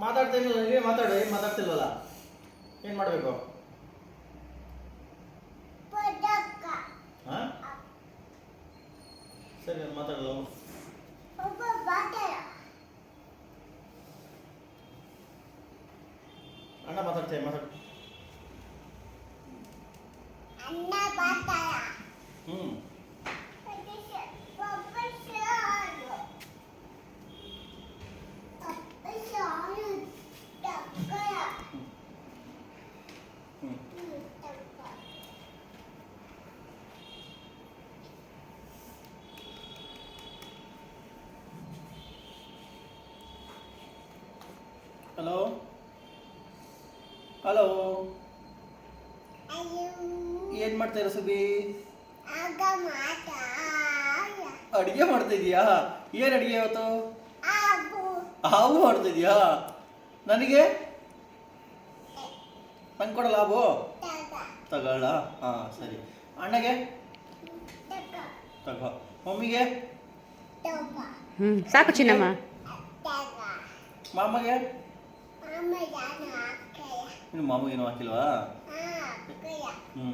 ಮಾತಾಡ್ತಾ ನೀವೇ ಮಾತಾಡು ಏನು ಮಾತಾಡ್ತಿಲ್ವಲ್ಲ? ಏನು ಮಾಡಬೇಕು? ಹಾಂ? ಸರಿ ಮಾತಾಡಲು? ಅಣ್ಣ ಮಾತಾಡ್ತೇವೆ ಮಾತಾಡು ಅನ್ನ ಬಾಟಲ ಹ್ಞೂ ಪಪ್ಪ ಶಾಲು ಪಪ್ಪ ಶಾಲು ತಕ್ಕಲ ಹ್ಞೂ ತಕ್ಕ ಹಲೋ ಹಲೋ ಅಯ್ಯೋ ಏನು ಮಾಡ್ತಾ ಇರೋ ಸುಬಿ? ಆಗ ಮಾತ ಅಡುಗೆ ಮಾಡ್ತಾ ಇದೀಯಾ ಏನು ಅಡುಗೆ ಇವತ್ತು? ಹಾವು ಮಾಡ್ತಾ ಇದೀಯಾ ನನಗೆ? ನಂಗೆ ಕೊಡಲ್ಲ ಹಾವು? ತಗ ತಗೊಳ್ಳ? ಹಾಂ ಸರಿ. ಅಣ್ಣಗೆ? ತಗ. ಮಮ್ಮಿಗೆ? ಹ್ಞೂ ಸಾಕು ಚಿನ್ನಮ್ಮ. ಮಾಮಗೆ? ಅಮ್ಮ ಮಾಮೂಗೆ ಏನು ಇನ್ನು ಮಾಮಗೇನು ಹಾಕಿಲ್ವಾ ಹ್ಞೂ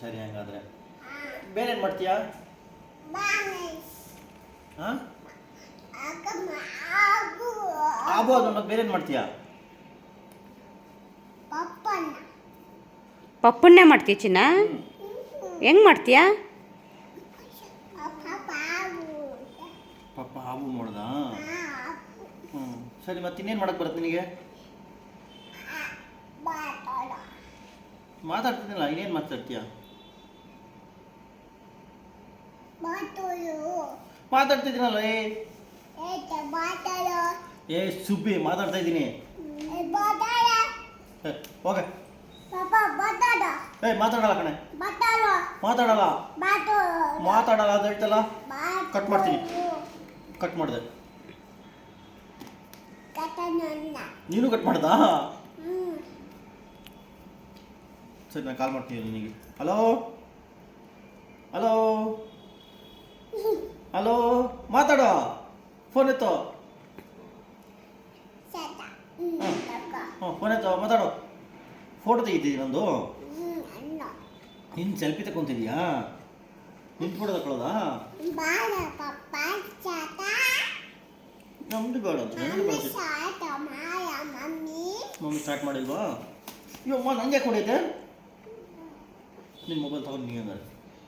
ಸರಿ ಹಂಗಾದ್ರೆ. ಬೇರೆ ಏನು ಮಾಡ್ತೀಯಾ? ಹಾಂ? ಆಗ್ಬೋದು ಮತ್ತೆ ಬೇರೆ ಏನು ಮಾಡ್ತೀಯಾ? ಪಪ್ಪನ ಪಪ್ಪನ್ನೇ ಮಾಡ್ತೀಯ ಚಿನ್ನ? ಹೆಂಗ್ ಮಾಡ್ತೀಯಾ? ಪಪ್ಪ ಹಾಬು ಮಾಡ್ದಾ ಹಾ ಹ್ಞೂ ಸರಿ ಮತ್ತೆ ಇನ್ನೇನು ಮಾಡಕ್ಕೆ ಬರುತ್ತೆ ನಿನಗೆ? ಮಾತಾಡ್ತಿದ್ದಿಲ್ಲ ಇನ್ನೇನು ಮಾತಾಡ್ತೀಯ? ಮಾತಾಡ್ತಿದ್ದೀನಲ್ಲ ಏ? ಸುಬ್ಬಿ ಮಾತಾಡ್ತಾ ಇದ್ದೀನಿ. ಓಕೆ ಏ, ಮಾತಾಡಲ್ಲ ಕಣೆ. ಮಾತಾಡಲ್ಲ. ಮಾತಾಡಲ್ಲ ಅದು ಹೇಳ್ತಲ್ಲ? ಕಟ್ ಮಾಡ್ತೀನಿ. ಕಟ್ ಮಾಡಿದೆ. ನೀನು ಕಟ್ ಮಾಡ್ದಾ? ಸರಿ ನಾನು ಕಾಲ್ ಮಾಡ್ತೀನಿ ನಿನಗೆ. ಹಲೋ ಹಲೋ ಹಲೋ ಮಾತಾಡೋ. ಫೋನ್ ಎತ್ತೋ. ಹ್ಞೂ ಫೋನ್ ಎತ್ತೋ ಮಾತಾಡೋ. ಫೋಟೋ ತೆಗಿತೀವಿ ನಂದು? ನಿನ್ನ ಸೆಲ್ಫಿ ತಗೊಂತಿದ್ಯಾ ನಿನ್ನ ಫೋಟೋ ತಕೊಳ್ಳೋದಾ ನಮ್ದು ಬೇಡ ಮಮ್ಮಿ. ಸ್ಟಾರ್ಟ್ ಮಾಡಿಲ್ವಾ? ಅಯ್ಯೋ ಅಮ್ಮ ನಂಗೆ ಯಾಕೆ ಹೊಡೈತೆ ನಿನ್ನ ಮೊಬೈಲ್ ತಗೊಂಡು ನೀ ಅಂದ್ರೆ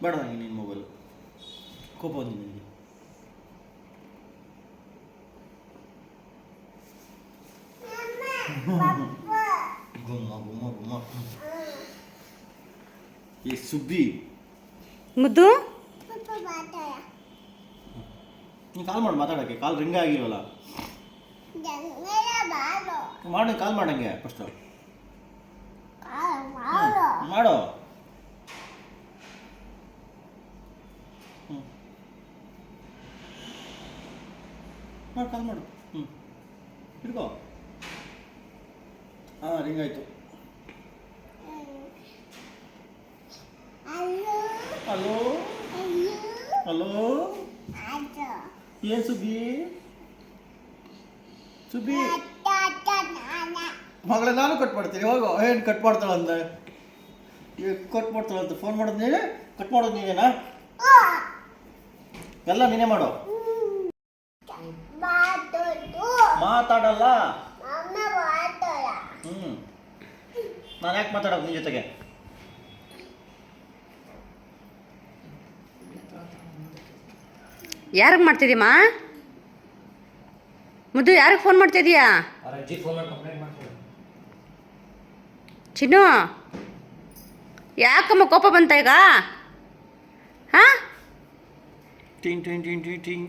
ಬೇಡ ನನಗೆ ನಿನ್ನ ಮೊಬೈಲ್ ಕೋಪ ಬಂದಿ ನಿನಗೆ ಗುಮ್ಮ ಗುಮ್ಮ ಗುಮ್ಮ. ಏ ಸುಬ್ಬಿ. ಮುದ್ದು? ನೀನು ಕಾಲ್ ಮಾಡು ಮಾತಾಡೋಕ್ಕೆ. ಕಾಲ್ ರಿಂಗ್ ಆಗಿಲ್ವಲ್ಲ ಜಂಗಲ ಬಾಳು. ಮಾಡಿ ಕಾಲ್ ಮಾಡಂಗೆ ಫಸ್ಟು ಮಾಡೋ. ಕಾಲ್ ಮಾಡು. ಹ್ಞೂ ಹಿಡ್ಕೋ. ಹಾಂ ರಿಂಗ್ ಆಯಿತು. ಹಲೋ ಹಲೋ ಏನು ಸುಬ್ಬಿ? ಸುಬ್ಬಿ? ಮಗಳೇ, ನಾನು ಕಟ್ ಮಾಡ್ತೀನಿ. ಹೋಗು. ಏನು ಕಟ್ ಮಾಡ್ತಾಳಂತೆ? ಕಟ್ ಮಾಡ್ತಾಳಂತೆ. ಫೋನ್ ಮಾಡೋದು ನೀನೇ? ಕಟ್ ಮಾಡೋದು ನೀನೇನಾ? ಓ. ಎಲ್ಲ ನೀನೇ ಮಾಡು. ಮಾತಾಡಲ್ಲ? ಹ್ಞೂ ನಾನು ಯಾಕೆ ಮಾತಾಡೋದು ನಿನ್ನ ಜೊತೆಗೆ? ಯಾರಿಗೆ ಮಾಡ್ತಿದೀಮ ಮುದ್ದು ಯಾರಿಗೆ ಫೋನ್ ಮಾಡ್ತಿದೀಯಾ ಅವ್ರ ಅಜ್ಜಿ ಫೋನ್ ಮಾಡಿ ಕಂಪ್ಲೇಂಟ್ ಮಾಡ್ತಾರೆ ಚಿನ್ನು ಯಾಕಮ್ಮ ಕೋಪ ಬಂತ ಈಗ? ಹಾಂ? ಟಿಂಗ್ ಟಿಂಗ್ ಟಿಂಗ್ ಟಿಂಗ್ ಟಿಂಗ್.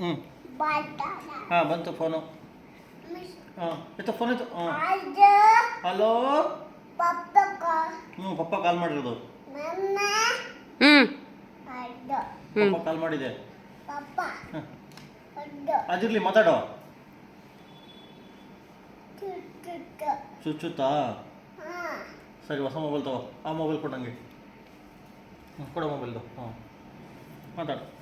ಹ್ಞೂ ಹಾಂ ಬಂತು ಫೋನು. ಹಾಂ ಎತ್ತ ಫೋನ್ ಇತ್ತು ಹಾಂ. ಹಲೋ? ಹ್ಞೂ ಪಪ್ಪ ಕಾಲ್ ಮಾಡಿರೋದು. ಪಪ್ಪ ಕಾಲ್ ಮಾಡಿದೆ. ಅದಿರಲಿ ಮಾತಾಡೋ. ಚುಚ್ಚುತ್ತಾ? ಸರಿ ಹೊಸ ಮೊಬೈಲ್ ತಗೋ. ಆ ಮೊಬೈಲ್ ಕೊಡಂಗೆ ಹ್ಞೂ ಕೊಡೋ ಮೊಬೈಲ್ದು. ಹಾಂ ಮಾತಾಡು.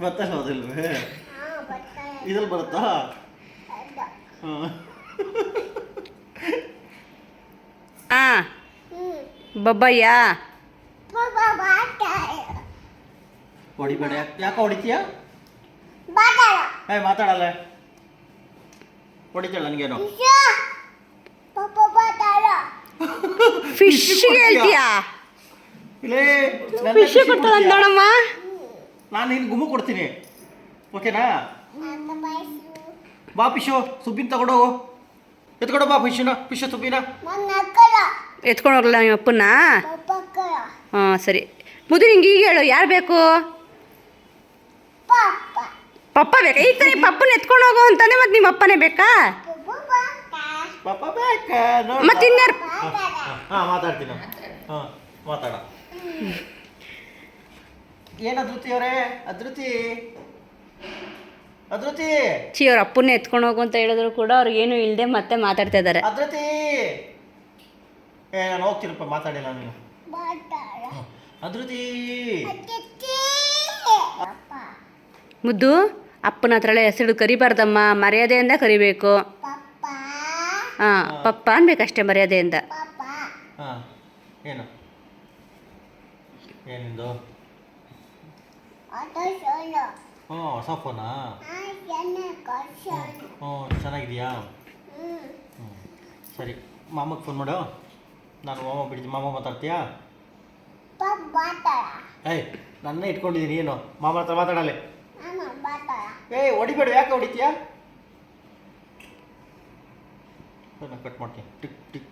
ಬರ್ತಾ ಹೌದಿಲ್ವೇ ಇದ್ರಲ್ಲಿ ಬರುತ್ತಾ? ಹಾ ಹಾಂ. ಹಾಂ ಹ್ಮ್. ಬಬ್ಬಯ್ಯ. ಹೊಡಿಬೇಡ. ಯಾಕೆ ಯಾಕೆ ಹೊಡಿತೀಯ ಏ ಮಾತಾಡಲ್ಲ. ಹೊಡಿತಾಳ ನನಗೇನು? ಫಿಶ್ ಪಾಪ ಇಲ್ಲೇ ಫಿಶ್ ಕೊಟ್ಟಳ ನೋಡಮ್ಮ. ನಾನು ನಿನ್ ಗುಮ್ಮು ಕೊಡ್ತೀನಿ. ಓಕೆನಾ? ಬಾ ಪಿಶು ಸುಬ್ಬಿನ ತಗೊಂಡೋಗು ಎತ್ಕೊಂಡು ಬಾ ಪಿಶುನ ಪಿಶು ಸುಬ್ಬಿನ. ಎತ್ಕೊಂಡು ಹೋಗ್ಲಾ ನಿಮ್ಮ ಅಪ್ಪನ್ನ? ಪಾಪ ಹಾಂ ಸರಿ. ಮುದು ನಿಂಗೆ ಈಗ ಹೇಳು ಯಾರು ಬೇಕು? ಪಾಪ ಪಪ್ಪ ಬೇಕಾ? ಈಗ ತಾನೇ ಪಪ್ಪನ ಎತ್ಕೊಂಡು ಹೋಗು ಅಂತಾನೆ ಮತ್ತೆ ನಿಮ್ಮ ಅಪ್ಪನೇ ಬೇಕಾ? ಪಾಪ ಬೇಕ? ಮತ್ತೆ ಇನ್ಯಾರು ಹಾಂ ಮಾತಾಡ್ತೀನಿ. ಹಾಂ ಮಾತಾಡ. ಏನು ಅದೃತಿ ಅವರೇ ಅದೃತಿ ಅದೃತಿ ಚಿ ಅವ್ರ ಅಪ್ಪನ್ನ ಎತ್ಕೊಂಡು ಹೋಗು ಅಂತ ಹೇಳಿದ್ರು ಕೂಡ ಅವ್ರಿಗೇನು ಇಲ್ಲದೆ ಮತ್ತೆ ಮಾತಾಡ್ತಾ ಇದ್ದಾರೆ ಅದೃತಿ ಏ ನಾನು ಹೋಗ್ತೀನಪ್ಪ ಮಾತಾಡಿಲ್ಲ ನೀನು. ಅದೃತಿ ಮುದ್ದು ಅಪ್ಪನ ಹತ್ರ ಹೆಸರು ಕರಿಬಾರ್ದಮ್ಮ ಮರ್ಯಾದೆಯಿಂದ ಕರಿಬೇಕು. ಹಾಂ ಪಪ್ಪ ಅನ್ಬೇಕಷ್ಟೇ ಮರ್ಯಾದೆಯಿಂದ. ಹಾಂ ಏನು? ಏನಿಂದು? ಹ್ಞೂ ಹೊಸ ಫೋನಾ? ಹ್ಞೂ ಚೆನ್ನಾಗಿದೆಯಾ ಹ್ಞೂ ಸರಿ. ಮಾಮಗೆ ಫೋನ್ ಮಾಡು. ನಾನು ಮಾಮ ಬಿಡ್ತೀನಿ. ಮಾಮ ಮಾತಾಡ್ತೀಯಾ? ಏಯ್ ನನ್ನ ಇಟ್ಕೊಂಡಿದ್ದೀನಿ. ಏನು? ಮಾಮ ಹತ್ರ ಮಾತಾಡಲ್ಲ. ಏಯ್ ಹೊಡಿಬೇಡ. ಯಾಕೆ ಹೊಡಿತೀಯಾ? ನಾನು ಕಟ್ ಮಾಡ್ತೀನಿ. Tick tick.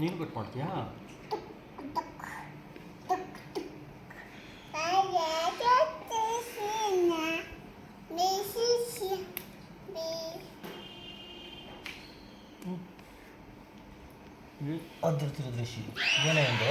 ನೀನು ಕಟ್ ಮಾಡ್ತೀಯಾ? ಅದ್ರ ತಿರುದ್ರಿಸಿ ಏನೇ ಒಂದು